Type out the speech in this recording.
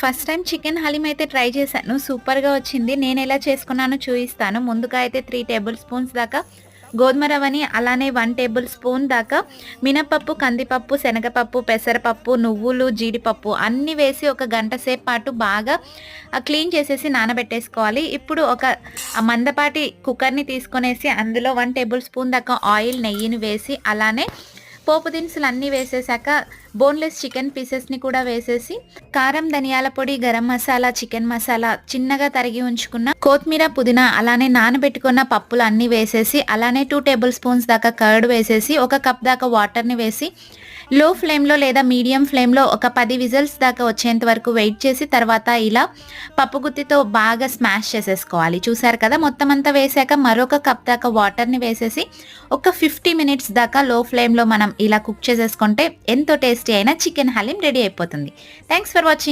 First time chicken haleem అయితే try చేశాను. సూపర్గా వచ్చింది. నేను ఎలా చేసుకున్నానో చూపిస్తాను. ముందుగా అయితే త్రీ టేబుల్ స్పూన్స్ దాకా గోధుమ రవ్వని అలానే వన్ టేబుల్ స్పూన్ దాకా మినపప్పు కందిపప్పు శనగపప్పు పెసరపప్పు నువ్వులు జీడిపప్పు అన్నీ వేసి ఒక గంట సేపు పాటు బాగా క్లీన్ చేసేసి నానబెట్టేసుకోవాలి. ఇప్పుడు ఒక మందపాటి కుక్కర్ని తీసుకొనేసి అందులో వన్ టేబుల్ స్పూన్ దాకా ఆయిల్ నెయ్యిని వేసి అలానే పోపు దినుసులు అన్నీ వేసేసాక బోన్లెస్ చికెన్ పీసెస్ని కూడా వేసేసి కారం ధనియాల పొడి గరం మసాలా చికెన్ మసాలా చిన్నగా తరిగి ఉంచుకున్న కొత్తిమీర పుదీనా అలానే నానబెట్టుకున్న పప్పులు అన్నీ వేసేసి అలానే టూ టేబుల్ స్పూన్స్ దాకా కర్డ్ వేసేసి ఒక కప్ దాకా వాటర్ని వేసి లో ఫ్లేమ్లో లేదా మీడియం ఫ్లేమ్లో ఒక పది విజిల్స్ దాకా వచ్చేంత వరకు వెయిట్ చేసి తర్వాత ఇలా పప్పు గుత్తితో బాగా స్మాష్ చేసేసుకోవాలి. చూసారు కదా? మొత్తం అంతా వేసాక మరొక కప్ దాకా వాటర్ని వేసేసి ఒక ఫిఫ్టీ మినిట్స్ దాకా లో ఫ్లేమ్లో మనం ఇలా కుక్ చేసేసుకుంటే ఎంతో టేస్టీ అయిన చికెన్ హలీం రెడీ అయిపోతుంది. Thanks for watching.